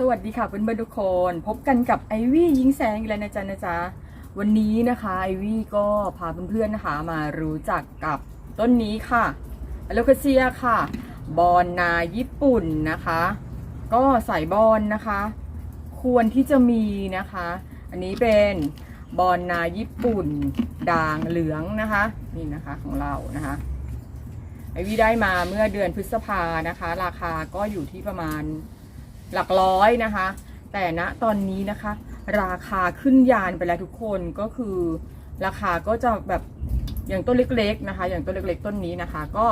สวัสดีค่ะเพื่อนๆทุกคน พบกันกับไอวี่ยิงแสงอีกแล้วนะจ๊ะนะจ๊ะวันนี้นะคะไอวี่ก็พาเพื่อนๆนะคะมารู้จักกับต้นนี้ค่ะอโลคาเซียค่ะ บอนนาญี่ปุ่นนะคะ ก็ใส่บอนนะคะ ควรที่จะมีนะคะ อันนี้เป็นบอนนาญี่ปุ่น ด่างเหลืองนะคะนี่นะคะของเรานะคะไอวี่ได้มาเมื่อเดือนพฤษภานะคะ ราคาก็อยู่ที่ประมาณ หลักร้อยนะคะ แต่ณตอนนี้นะคะ ราคาขึ้นยานไปแล้วทุกคนก็คือราคาก็จะแบบอย่างต้นเล็กๆนะคะ อย่างต้นเล็กๆ ต้นนี้นะคะก็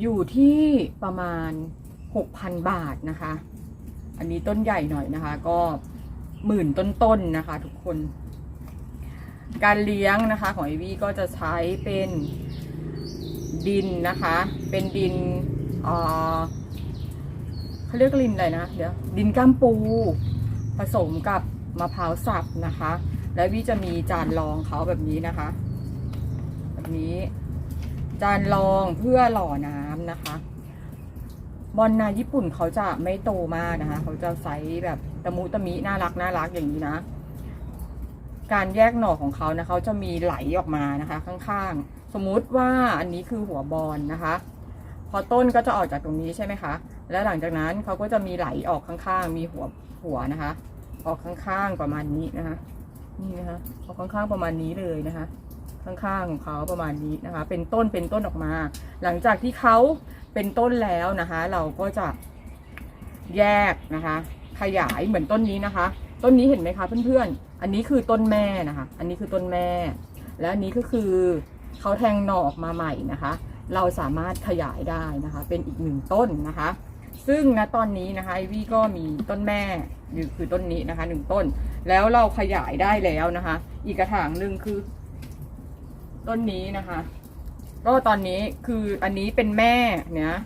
อยู่ที่ประมาณ 6,000 บาทนะคะ อันนี้ต้นใหญ่หน่อยนะคะ ก็หมื่นต้นๆนะคะ ทุกคน การเลี้ยงนะคะของไอวี่ก็จะใช้เป็นดินนะคะ เป็นดินอ่อ เขาเรียกดินอะไรนะ เดี๋ยวดินก้ามปู ผสมกับมะพร้าวสับนะคะ และวิจะมีจานรองเขาแบบนี้นะคะ แบบนี้ จานรองเพื่อหล่อน้ำนะคะบอลนาญี่ปุ่นเขาจะไม่โตมากนะคะ เขาจะไซส์แบบตะมุตะมิน่ารักน่ารักอย่างนี้นะ การแยกหน่อของเขานะเขาจะมีไหลออกมานะคะ ข้างๆ สมมุติว่าอันนี้คือหัวบอลนะคะ พอต้นก็จะออกจากตรงนี้ใช่ไหมคะ แล้วหลังจากนั้นเขาก็จะมีไหลออกข้างๆ มีหัวหัวนะคะ ออกข้างๆประมาณนี้นะคะ นี่นะคะออกข้างๆประมาณนี้เลยนะคะ ข้างๆของเขาประมาณนี้นะคะ เป็นต้นเป็นต้นออกมา หลังจากที่เขาเป็นต้นแล้วนะคะ เราก็จะแยกนะคะ ขยายเหมือนต้นนี้นะคะ ต้นนี้เห็นไหมคะเพื่อนๆ อันนี้คือต้นแม่นะคะ อันนี้คือต้นแม่ และอันนี้ก็คือเขาแทงหน่อออกมาใหม่นะคะ เราสามารถขยายได้นะคะ เป็นอีกหนึ่งต้นนะคะ ซึ่งณตอนนี้นะคะไอวี่ก็มีต้นแม่อยู่คือต้นนี้นะคะหนึ่งต้น แล้วเราขยายได้แล้วนะคะ อีกกระถางหนึ่งคือ ต้นนี้นะคะก็ตอนนี้คืออันนี้เป็นแม่เนี่ย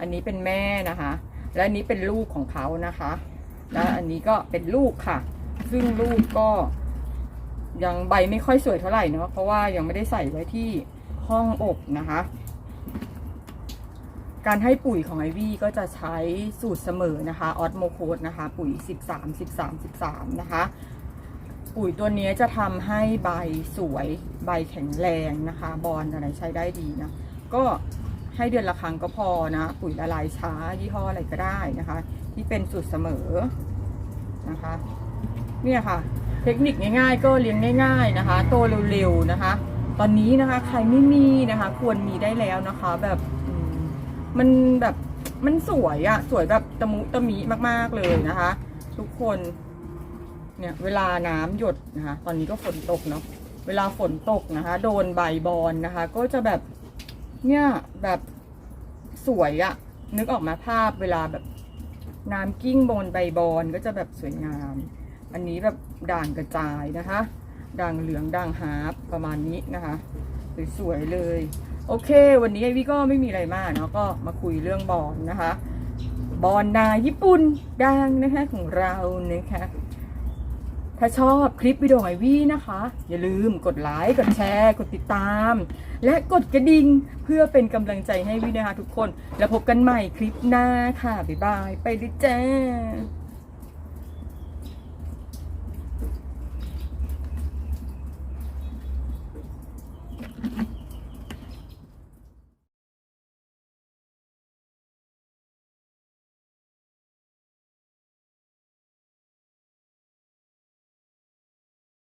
อันนี้เป็นแม่นะคะ และอันนี้เป็นลูกของเขานะคะ และอันนี้ก็เป็นลูกค่ะ ซึ่งลูกก็ยังใบไม่ค่อยสวยเท่าไหร่เนาะเพราะว่ายังไม่ได้ใส่ไว้ที่ห้องอบนะคะ การให้ปุ๋ยของไอวี่ก็จะใช้สูตรเสมอนะคะออสโมโคดนะคะ ปุ๋ย 13 13 13 นะคะ ปุ๋ยตัวนี้จะทำให้ใบสวยใบแข็งแรงนะคะ บอลอะไรใช้ได้ดีนะ ก็ให้เดือนละครั้งก็พอนะ ปุ๋ยละลายช้ายี่ห้ออะไรก็ได้นะคะ ที่เป็นสูตรเสมอนะคะเนี่ยค่ะ เทคนิคง่ายๆ ก็เลี้ยงง่าย ๆนะคะ โตเร็วๆนะคะ ตอนนี้นะคะใครไม่มีนะคะ ควรมีได้แล้วนะคะ แบบ มันแบบมันสวยอะสวยแบบตะมุตะมิมากๆเลยนะคะ ทุกคน เนี่ย เวลาน้ำหยดนะคะ ตอนนี้ก็ฝนตกเนาะเวลาฝนตกนะคะ โดนใบบอลนะคะ ก็จะแบบเนี่ยแบบสวยอะนึกออกมาภาพเวลาแบบน้ำกิ้งบนใบบอลก็จะแบบสวยงาม อันนี้แบบด่างกระจายนะคะ ด่างเหลืองด่างฮาร์ปประมาณนี้นะคะ สวยๆเลย โอเค วันนี้ไอวี่ก็ไม่มีอะไรมากเนาะก็มาคุยเรื่องบอลนะคะ บอลนาญี่ปุ่นดังนะคะของเรานะคะถ้าชอบคลิปวิดีโอไอวี่นะคะ อย่าลืมกดไลค์กดแชร์ กดติดตาม และกดกระดิ่งเพื่อเป็นกำลังใจให้วินะคะทุกคน แล้วพบกันใหม่คลิปหน้าค่ะ บ๊ายบาย ไปดิจ้า